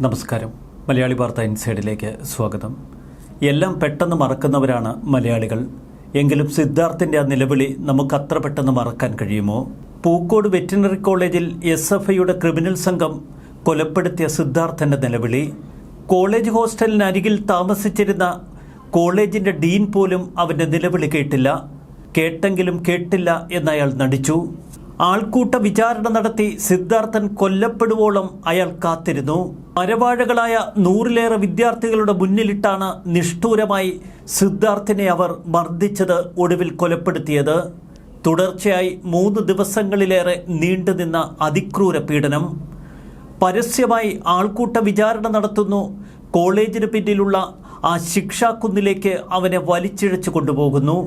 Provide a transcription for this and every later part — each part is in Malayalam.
നമസ്കാരം. മലയാളി വാർത്ത ഇൻസൈഡിലേക്ക് സ്വാഗതം. എല്ലാം പെട്ടെന്ന് മറക്കുന്നവരാണ് മലയാളികൾ. എങ്കിലും സിദ്ധാർത്ഥിന്റെ ആ നിലവിളി നമുക്ക് അത്ര പെട്ടെന്ന് മറക്കാൻ കഴിയുമോ? പൂക്കോട് വെറ്റിനറി കോളേജിൽ എസ് എഫ് ഐയുടെ ക്രിമിനൽ സംഘം കൊലപ്പെടുത്തിയ സിദ്ധാർത്ഥന്റെ നിലവിളി. കോളേജ് ഹോസ്റ്റലിനരികിൽ താമസിച്ചിരുന്ന കോളേജിന്റെ ഡീൻ പോലും അവന്റെ നിലവിളി കേട്ടില്ല. കേട്ടെങ്കിലും കേട്ടില്ല എന്നയാൾ നടിച്ചു. ആൾക്കൂട്ട വിചാരണ നടത്തി സിദ്ധാർത്ഥൻ കൊല്ലപ്പെടുവോളം അയാൾ കാത്തിരുന്നു. മരവാഴകളായ നൂറിലേറെ വിദ്യാർത്ഥികളുടെ മുന്നിലിട്ടാണ് നിഷ്ഠൂരമായി സിദ്ധാർത്ഥിനെ അവർ മർദ്ദിച്ചത് ഒടുവിൽ കൊലപ്പെടുത്തിയത്. തുടർച്ചയായി മൂന്ന് ദിവസങ്ങളിലേറെ നീണ്ടുനിന്ന അതിക്രൂര പീഡനം. പരസ്യമായി ആൾക്കൂട്ട വിചാരണ നടത്തുന്നു. കോളേജിന് പിന്നിലുള്ള ആ ശിക്ഷാക്കുന്നിലേക്ക് അവനെ വലിച്ചിഴച്ചു കൊണ്ടുപോകുന്നു.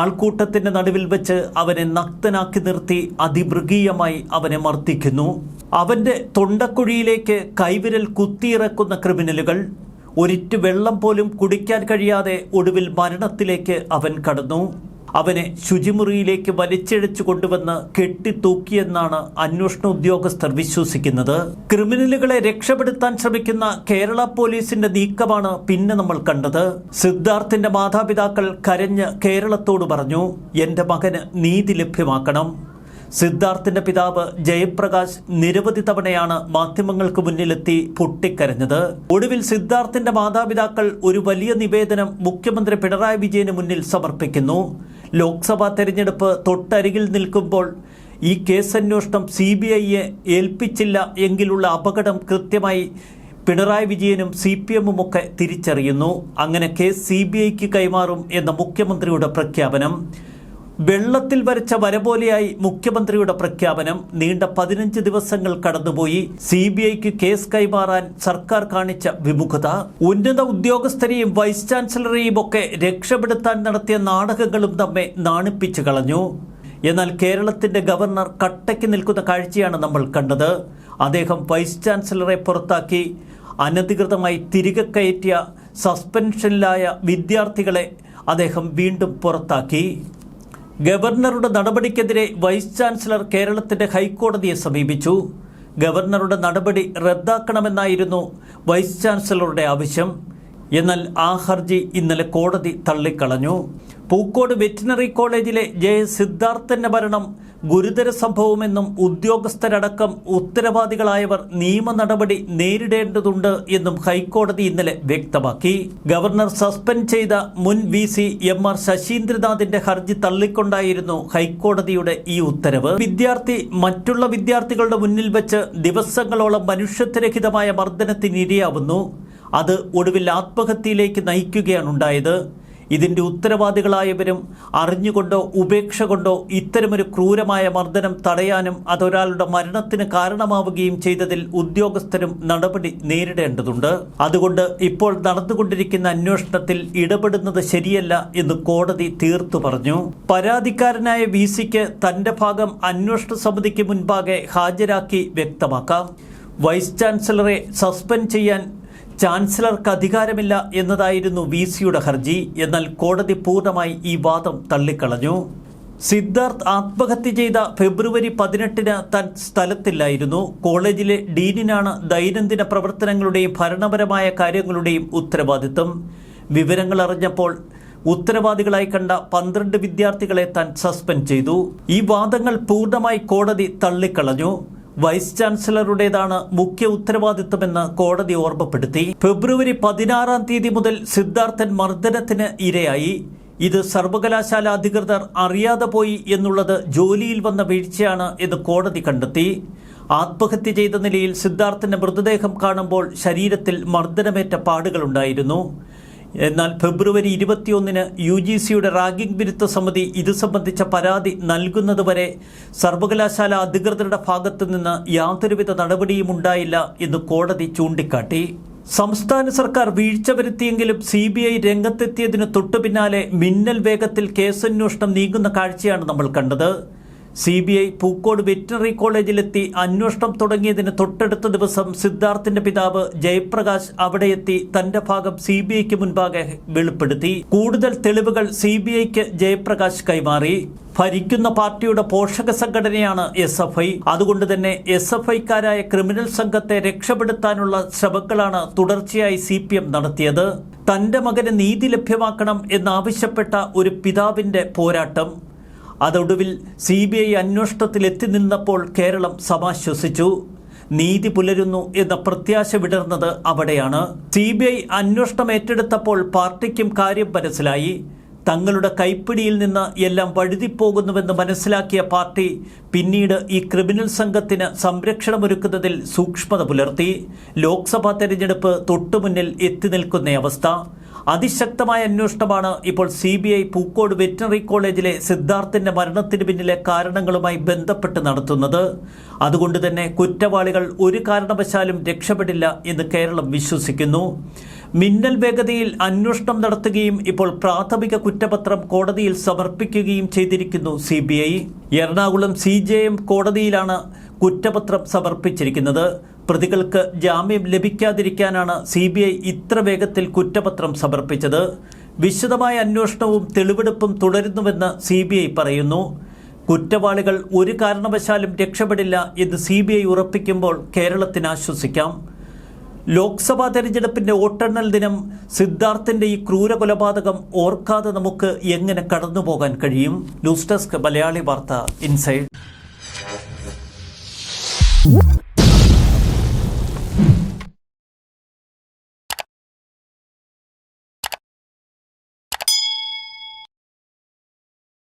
ആൾക്കൂട്ടത്തിന്റെ നടുവിൽ വെച്ച് അവനെ നഗ്തനാക്കി നിർത്തി അതിമൃഗീയമായി അവനെ മർദ്ദിക്കുന്നു. അവന്റെ തൊണ്ടക്കുഴിയിലേക്ക് കൈവിരൽ കുത്തിയിറക്കുന്ന ക്രിമിനലുകൾ ഒരിറ്റ് വെള്ളം പോലും കുടിക്കാൻ കഴിയാതെ ഒടുവിൽ മരണത്തിലേക്ക് അവൻ കടന്നു. അവനെ ശുചിമുറിയിലേക്ക് വലിച്ചിഴച്ചു കൊണ്ടുവന്ന് കെട്ടിത്തൂക്കിയെന്നാണ് അന്വേഷണ ഉദ്യോഗസ്ഥർ വിശ്വസിക്കുന്നത്. ക്രിമിനലുകളെ രക്ഷപ്പെടുത്താൻ ശ്രമിക്കുന്ന കേരള പോലീസിന്റെ നീക്കമാണ് പിന്നെ നമ്മൾ കണ്ടത്. സിദ്ധാർത്ഥിന്റെ മാതാപിതാക്കൾ കരഞ്ഞ് കേരളത്തോട് പറഞ്ഞു എന്റെ മകന് നീതി ലഭ്യമാക്കണം. സിദ്ധാർത്ഥിന്റെ പിതാവ് ജയപ്രകാശ് നിരവധി തവണയാണ് മാധ്യമങ്ങൾക്ക് മുന്നിലെത്തി പൊട്ടിക്കരഞ്ഞത്. ഒടുവിൽ സിദ്ധാർത്ഥിന്റെ മാതാപിതാക്കൾ ഒരു വലിയ നിവേദനം മുഖ്യമന്ത്രി പിണറായി വിജയന് മുന്നിൽ സമർപ്പിക്കുന്നു. ലോക്സഭാ തെരഞ്ഞെടുപ്പ് തൊട്ടരികിൽ നിൽക്കുമ്പോൾ ഈ കേസന്വേഷണം സി ബി ഐയെ ഏൽപ്പിച്ചില്ല എങ്കിലുള്ള അപകടം കൃത്യമായി പിണറായി വിജയനും സി പി എമ്മും ഒക്കെ തിരിച്ചറിയുന്നു. അങ്ങനെ കേസ് സി ബി ഐക്ക് കൈമാറും എന്ന മുഖ്യമന്ത്രിയുടെ പ്രഖ്യാപനം. വെള്ളത്തിൽ വരച്ച വര പോലെയായി മുഖ്യമന്ത്രിയുടെ പ്രഖ്യാപനം നീണ്ട പതിനഞ്ച് ദിവസങ്ങൾ കടന്നുപോയി. സി ബി ഐക്ക് കേസ് കൈമാറാൻ സർക്കാർ കാണിച്ച വിമുഖത ഉന്നത ഉദ്യോഗസ്ഥരെയും വൈസ് ചാൻസലറെയും ഒക്കെ രക്ഷപ്പെടുത്താൻ നടത്തിയ നാടകങ്ങളും തമ്മെ നാണിപ്പിച്ചു കളഞ്ഞു. എന്നാൽ കേരളത്തിന്റെ ഗവർണർ കട്ടയ്ക്ക് നിൽക്കുന്ന കാഴ്ചയാണ് നമ്മൾ കണ്ടത്. അദ്ദേഹം വൈസ് ചാൻസലറെ പുറത്താക്കി. അനധികൃതമായി തിരികെ കയറ്റിയ സസ്പെൻഷനിലായ വിദ്യാർത്ഥികളെ അദ്ദേഹം വീണ്ടും പുറത്താക്കി. ഗവർണറുടെ നടപടിക്കെതിരെ വൈസ് ചാൻസലർ കേരളത്തിന്റെ ഹൈക്കോടതിയെ സമീപിച്ചു. ഗവർണറുടെ നടപടി റദ്ദാക്കണമെന്നായിരുന്നു വൈസ് ചാൻസലറുടെ ആവശ്യം. എന്നാൽ ആ ഹർജി ഇന്നലെ കോടതി തള്ളിക്കളഞ്ഞു. പൂക്കോട് വെറ്റിനറി കോളേജിലെ ജെ. സിദ്ധാർത്ഥന്റെ മരണം ഗുരുതര സംഭവമെന്നും ഉദ്യോഗസ്ഥരടക്കം ഉത്തരവാദികളായവർ നിയമ നടപടി നേരിടേണ്ടതുണ്ട് എന്നും ഹൈക്കോടതി ഇന്നലെ വ്യക്തമാക്കി. ഗവർണർ സസ്പെൻഡ് ചെയ്ത മുൻ വി. സി. എം. ആർ. ശശീന്ദ്രനാഥിന്റെ ഹർജി തള്ളിക്കൊണ്ടായിരുന്നു ഹൈക്കോടതിയുടെ ഈ ഉത്തരവ്. വിദ്യാർത്ഥി മറ്റുള്ള വിദ്യാർത്ഥികളുടെ മുന്നിൽ വെച്ച് ദിവസങ്ങളോളം മനുഷ്യത്വരഹിതമായ മർദ്ദനത്തിനിരയാവുന്നു. അത് ഒടുവിൽ ആത്മഹത്യയിലേക്ക് നയിക്കുകയാണ് ഉണ്ടായത്. ഇതിന്റെ ഉത്തരവാദികളായവരും അറിഞ്ഞുകൊണ്ടോ ഉപേക്ഷ കൊണ്ടോ ഇത്തരമൊരു ക്രൂരമായ മർദ്ദനം തടയാനും അതൊരാളുടെ മരണത്തിന് കാരണമാവുകയും ചെയ്തതിൽ ഉദ്യോഗസ്ഥരും നടപടി നേരിടേണ്ടതുണ്ട്. അതുകൊണ്ട് ഇപ്പോൾ നടന്നുകൊണ്ടിരിക്കുന്ന അന്വേഷണത്തിൽ ഇടപെടുന്നത് ശരിയല്ല എന്ന് കോടതി തീർത്തു പറഞ്ഞു. പരാതിക്കാരനായ വി സിക്ക് തന്റെ ഭാഗം അന്വേഷണ സമിതിക്ക് മുൻപാകെ ഹാജരാക്കി വ്യക്തമാക്കാം. വൈസ് ചാൻസലറെ സസ്പെൻഡ് ചെയ്യാൻ ചാൻസലർക്ക് അധികാരമില്ല എന്നതായിരുന്നു വി സിയുടെ ഹർജി. എന്നാൽ കോടതി പൂർണമായി ഈ വാദം തള്ളിക്കളഞ്ഞു. സിദ്ധാർത്ഥ് ആത്മഹത്യ ചെയ്ത ഫെബ്രുവരി പതിനെട്ടിന് തൻ സ്ഥലത്തില്ലായിരുന്നു. കോളേജിലെ ഡീനിനാണ് ദൈനംദിന പ്രവർത്തനങ്ങളുടെയും ഭരണപരമായ കാര്യങ്ങളുടെയും ഉത്തരവാദിത്വം. വിവരങ്ങൾ അറിഞ്ഞപ്പോൾ ഉത്തരവാദികളായി കണ്ട പന്ത്രണ്ട് വിദ്യാർത്ഥികളെ താൻ സസ്പെൻഡ് ചെയ്തു. ഈ വാദങ്ങൾ പൂർണമായി കോടതി തള്ളിക്കളഞ്ഞു. വൈസ് ചാൻസലറുടേതാണ് മുഖ്യ ഉത്തരവാദിത്തമെന്ന് കോടതി ഓർമ്മപ്പെടുത്തി. ഫെബ്രുവരി പതിനാറാം തീയതി മുതൽ സിദ്ധാർത്ഥൻ മർദ്ദനത്തിന് ഇരയായി. ഇത് സർവകലാശാല അധികൃതർ അറിയാതെ പോയി എന്നുള്ളത് ജോലിയിൽ വന്ന വീഴ്ചയാണ് എന്ന് കോടതി കണ്ടെത്തി. ആത്മഹത്യ ചെയ്ത നിലയിൽ സിദ്ധാർത്ഥന്റെ മൃതദേഹം കാണുമ്പോൾ ശരീരത്തിൽ മർദ്ദനമേറ്റ പാടുകളുണ്ടായിരുന്നു. എന്നാൽ ഫെബ്രുവരി ഇരുപത്തിയൊന്നിന് യു ജി സിയുടെ റാഗിംഗ് വിരുദ്ധ സമിതി ഇത് സംബന്ധിച്ച പരാതി നൽകുന്നതുവരെ സർവകലാശാല അധികൃതരുടെ ഭാഗത്തു നിന്ന് യാതൊരുവിധ നടപടിയും ഉണ്ടായില്ല എന്ന് കോടതി ചൂണ്ടിക്കാട്ടി. സംസ്ഥാന സർക്കാർ വീഴ്ച വരുത്തിയെങ്കിലും സി ബി ഐ രംഗത്തെത്തിയതിന് തൊട്ടു പിന്നാലെ മിന്നൽ വേഗത്തിൽ കേസന്വേഷണം നീങ്ങുന്ന കാഴ്ചയാണ് നമ്മൾ കണ്ടത്. C B I Pookode veterinary കോളേജിലെത്തി അന്വേഷണം തുടങ്ങിയതിന് തൊട്ടടുത്ത ദിവസം സിദ്ധാർത്ഥിന്റെ പിതാവ് ജയപ്രകാശ് അവിടെ എത്തി തന്റെ ഭാഗം സി ബി ഐക്ക് മുൻപാകെ വെളിപ്പെടുത്തി. കൂടുതൽ തെളിവുകൾ സി ബി ഐക്ക് ജയപ്രകാശ് കൈമാറി. ഭരിക്കുന്ന പാർട്ടിയുടെ പോഷക സംഘടനയാണ് എസ് എഫ് ഐ. അതുകൊണ്ട് തന്നെ എസ് എഫ് ഐക്കാരായ ക്രിമിനൽ സംഘത്തെ രക്ഷപ്പെടുത്താനുള്ള ശ്രമങ്ങളാണ് തുടർച്ചയായി സി പി എം നടത്തിയത്. തന്റെ മകന് നീതി ലഭ്യമാക്കണം എന്നാവശ്യപ്പെട്ട ഒരു പിതാവിന്റെ പോരാട്ടം. അതൊടുവിൽ സി ബി ഐ അന്വേഷണത്തിൽ എത്തി നിന്നപ്പോൾ കേരളം സമാശ്വസിച്ചു. നീതി പുലരുന്നു എന്ന പ്രത്യാശ വിടർന്നത് അവിടെയാണ്. സി ബി ഐ അന്വേഷണം ഏറ്റെടുത്തപ്പോൾ പാർട്ടിക്കും കാര്യം മനസ്സിലായി. തങ്ങളുടെ കൈപ്പിടിയിൽ നിന്ന് എല്ലാം വഴുതിപ്പോകുന്നുവെന്ന് മനസ്സിലാക്കിയ പാർട്ടി പിന്നീട് ഈ ക്രിമിനൽ സംഘത്തിന് സംരക്ഷണമൊരുക്കുന്നതിൽ സൂക്ഷ്മത പുലർത്തി. ലോക്സഭാ തെരഞ്ഞെടുപ്പ് തൊട്ടുമുന്നിൽ എത്തി നിൽക്കുന്ന അവസ്ഥ. അതിശക്തമായ അന്വേഷണമാണ് ഇപ്പോൾ C B I Pookode veterinary കോളേജിലെ സിദ്ധാർത്ഥിന്റെ മരണത്തിന് പിന്നിലെ കാരണങ്ങളുമായി ബന്ധപ്പെട്ട് നടത്തുന്നത്. അതുകൊണ്ട് തന്നെ കുറ്റവാളികൾ ഒരു കാരണവശാലും രക്ഷപ്പെടില്ല എന്ന് കേരളം വിശ്വസിക്കുന്നു. മിന്നൽ വേഗതയിൽ അന്വേഷണം നടത്തുകയും ഇപ്പോൾ പ്രാഥമിക കുറ്റപത്രം കോടതിയിൽ സമർപ്പിക്കുകയും ചെയ്തിരിക്കുന്നു സി എറണാകുളം സി കോടതിയിലാണ് കുറ്റപത്രം സമർപ്പിച്ചിരിക്കുന്നത്. പ്രതികൾക്ക് ജാമ്യം ലഭിക്കാതിരിക്കാനാണ് സി ബി ഐ ഇത്ര വേഗത്തിൽ കുറ്റപത്രം സമർപ്പിച്ചത്. വിശദമായ അന്വേഷണവും തെളിവെടുപ്പും തുടരുന്നുവെന്ന് സി ബി ഐ പറയുന്നു. കുറ്റവാളികൾ ഒരു കാരണവശാലും രക്ഷപ്പെടില്ല എന്ന് സി ബി ഐ ഉറപ്പിക്കുമ്പോൾ കേരളത്തിന് ആശ്വസിക്കാം. ലോക്സഭാ തെരഞ്ഞെടുപ്പിന്റെ വോട്ടെണ്ണൽ ദിനം സിദ്ധാർത്ഥിന്റെ ഈ ക്രൂര കൊലപാതകം ഓർക്കാതെ നമുക്ക് എങ്ങനെ കടന്നുപോകാൻ കഴിയും? ന്യൂസ് ഡെസ്ക് മലയാളി വാർത്ത ഇൻസൈഡ്.